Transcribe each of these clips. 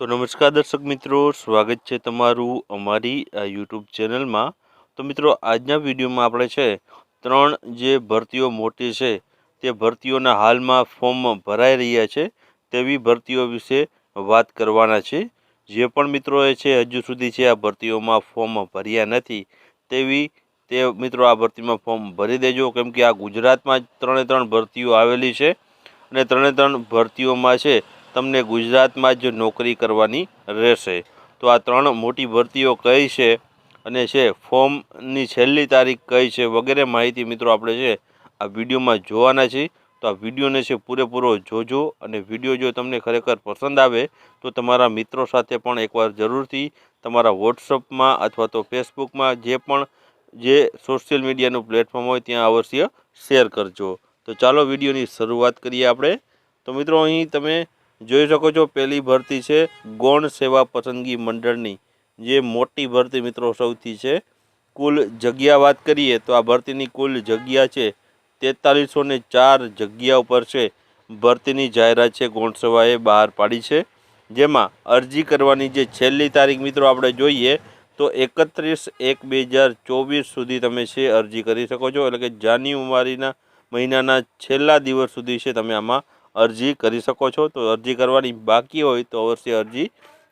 તો નમસ્કાર દર્શક મિત્રો, સ્વાગત છે તમારું અમારી આ યુટ્યુબ ચેનલમાં. તો મિત્રો, આજના વિડીયોમાં આપણે છે, ત્રણ જે ભરતીઓ મોટી છે, તે ભરતીઓના હાલમાં ફોર્મ ભરાઈ રહ્યા છે, તેવી ભરતીઓ વિશે વાત કરવાના છે. જે પણ મિત્રોએ છે, હજુ સુધી છે, આ ભરતીઓમાં ફોર્મ ભર્યા નથી, તેવી, તે મિત્રો આ ભરતીમાં ફોર્મ ભરી દેજો. કેમ કે આ ગુજરાતમાં જ ત્રણે ત્રણ ભરતીઓ આવેલી છે અને ત્રણે ત્રણ ભરતીઓમાં છે તમને ગુજરાતમાં જ નોકરી કરવાની રહેશે. તો આ ત્રણ મોટી ભરતીઓ કઈ છે અને છે ફોર્મની છેલ્લી તારીખ કઈ છે વગેરે માહિતી મિત્રો આપણે છે આ વિડીયોમાં જોવાના છીએ તો આ વિડીયોને છે પૂરેપૂરો જોજો અને વીડિયો જો તમને ખરેખર પસંદ આવે તો તમારા મિત્રો સાથે પણ એકવાર જરૂરથી તમારા વોટ્સઅપમાં અથવા તો ફેસબુકમાં જે પણ જે સોશિયલ મીડિયાનું પ્લેટફોર્મ હોય ત્યાં અવશ્ય શેર કરજો. તો ચાલો વિડીયોની શરૂઆત કરીએ આપણે. તો મિત્રો અહીં તમે જોઈ શકો છો, પહેલી ભરતી છે ગૌણ સેવા પસંદગી મંડળની, જે મોટી ભરતી મિત્રો સૌથી છે. કુલ જગ્યા વાત કરીએ તો આ ભરતીની કુલ જગ્યા છે તેતાલીસો ને ચાર જગ્યા ઉપર છે. ભરતીની જાહેરાત છે ગૌણ સેવાએ બહાર પાડી છે. જેમાં અરજી કરવાની જે છેલ્લી તારીખ મિત્રો આપણે જોઈએ તો એકત્રીસ એક બે હજાર ચોવીસ સુધી તમે છે અરજી કરી શકો છો. એટલે કે જાન્યુઆરીના મહિનાના છેલ્લા દિવસ સુધી છે તમે આમાં અરજી કરી શકો છો. તો અરજી કરવાની બાકી હોય તો અવશ્ય અરજી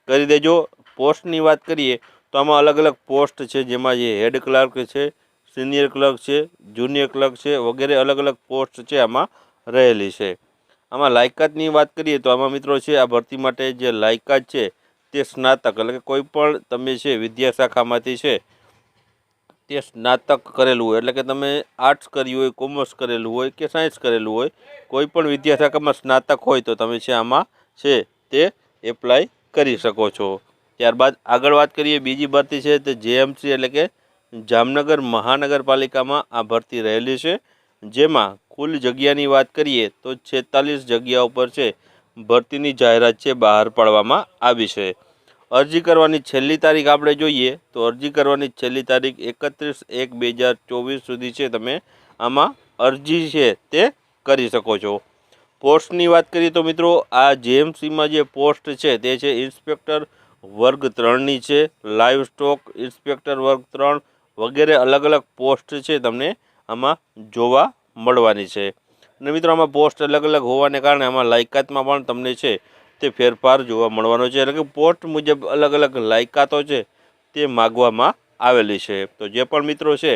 કરી દેજો. પોસ્ટની વાત કરીએ તો આમાં અલગ અલગ પોસ્ટ છે, જેમાં જે હેડ ક્લાર્ક છે, સિનિયર ક્લર્ક છે, જુનિયર ક્લર્ક છે, વગેરે અલગ અલગ પોસ્ટ છે આમાં રહેલી છે. આમાં લાયકાતની વાત કરીએ તો આમાં મિત્રો છે, આ ભરતી માટે જે લાયકાત છે તે સ્નાતક, એટલે કે કોઈ પણ તમે છે વિદ્યાશાખામાંથી છે તે સ્નાતક કરેલું હોય, એટલે કે તમે આર્ટ્સ કર્યું હોય કોમર્સ કરેલું હોય કે સાયન્સ કરેલું હોય, કોઈ પણ વિદ્યાશાખામાં સ્નાતક હોય તો તમે છે આમાં છે તે એપ્લાય કરી શકો છો. ત્યારબાદ આગળ વાત કરીએ, બીજી ભરતી છે તે જેએમસી એટલે કે જામનગર મહાનગરપાલિકામાં આ ભરતી રહેલી છે. જેમાં કુલ જગ્યાની વાત કરીએ તો છેતાલીસ જગ્યા ઉપર છે, ભરતીની જાહેરાત છે બહાર પાડવામાં આવી છે. અરજી કરવાની છેલ્લી તારીખ આપણે જોઈએ તો અરજી કરવાની છેલ્લી તારીખ એકત્રીસ એક બે હજાર ચોવીસ સુધી છે. તમે આમાં અરજી છે તે કરી શકો છો. પોસ્ટની વાત કરીએ તો મિત્રો, આ જેએમસીમાં જે પોસ્ટ છે તે છે ઇન્સ્પેક્ટર વર્ગ ત્રણની છે. લાઈવ સ્ટોક ઇન્સ્પેક્ટર વર્ગ ત્રણ વગેરે અલગ અલગ પોસ્ટ છે તમને આમાં જોવા મળવાની છે. અને મિત્રો, આમાં પોસ્ટ અલગ અલગ હોવાને કારણે આમાં લાયકાતમાં પણ તમને છે તે ફેરફાર જોવા મળવાનો છે. એટલે કે પોસ્ટ મુજબ અલગ અલગ લાયકાતો છે તે માગવામાં આવેલી છે. તો જે પણ મિત્રો છે,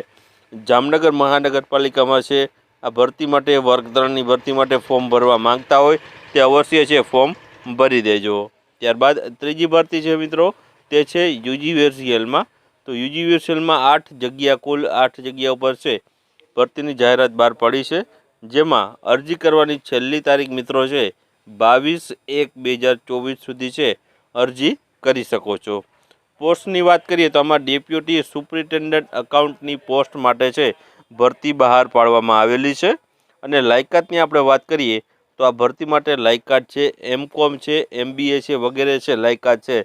જામનગર મહાનગરપાલિકામાં છે, આ ભરતી માટે વર્ગ ત્રણની ભરતી માટે ફોર્મ ભરવા માંગતા હોય તે અવશ્ય છે ફોર્મ ભરી દેજો. ત્યારબાદ ત્રીજી ભરતી છે મિત્રો, તે છે યુજીવર્સિયલમાં તો યુજીવર્સિયલમાં આઠ જગ્યા, કુલ આઠ જગ્યા ઉપર છે ભરતીની જાહેરાત બહાર પડી છે. જેમાં અરજી કરવાની છેલ્લી તારીખ મિત્રો છે બાવીસ એક બે હજાર ચોવીસ સુધી છે અરજી કરી શકો છો. પોસ્ટની વાત કરીએ તો આમાં ડેપ્યુટી સુપ્રિન્ટેન્ડન્ટ અકાઉન્ટની પોસ્ટ માટે છે ભરતી બહાર પાડવામાં આવેલી છે. અને લાયકાતની આપણે વાત કરીએ તો આ ભરતી માટે લાયકાત છે, એમકોમ છે, એમબીએ છે વગેરે છે લાયકાત છે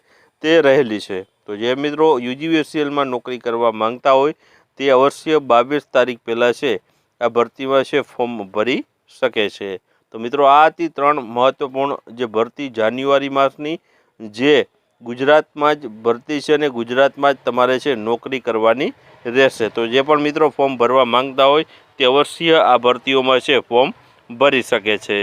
તે રહેલી છે. તો જે મિત્રો યુજીવીએસસીએલમાં નોકરી કરવા માંગતા હોય તે અવશ્ય બાવીસ તારીખ પહેલાં છે આ ભરતીમાં છે ફોર્મ ભરી શકે છે. તો મિત્રો આ હતી ત્રણ મહત્ત્વપૂર્ણ જે ભરતી જાન્યુઆરી માસની, જે ગુજરાતમાં જ ભરતી છે અને ગુજરાતમાં જ તમારે છે નોકરી કરવાની રહેશે. તો જે પણ મિત્રો ફોર્મ ભરવા માંગતા હોય તે અવશ્ય આ ભરતીઓમાં છે ફોર્મ ભરી શકે છે.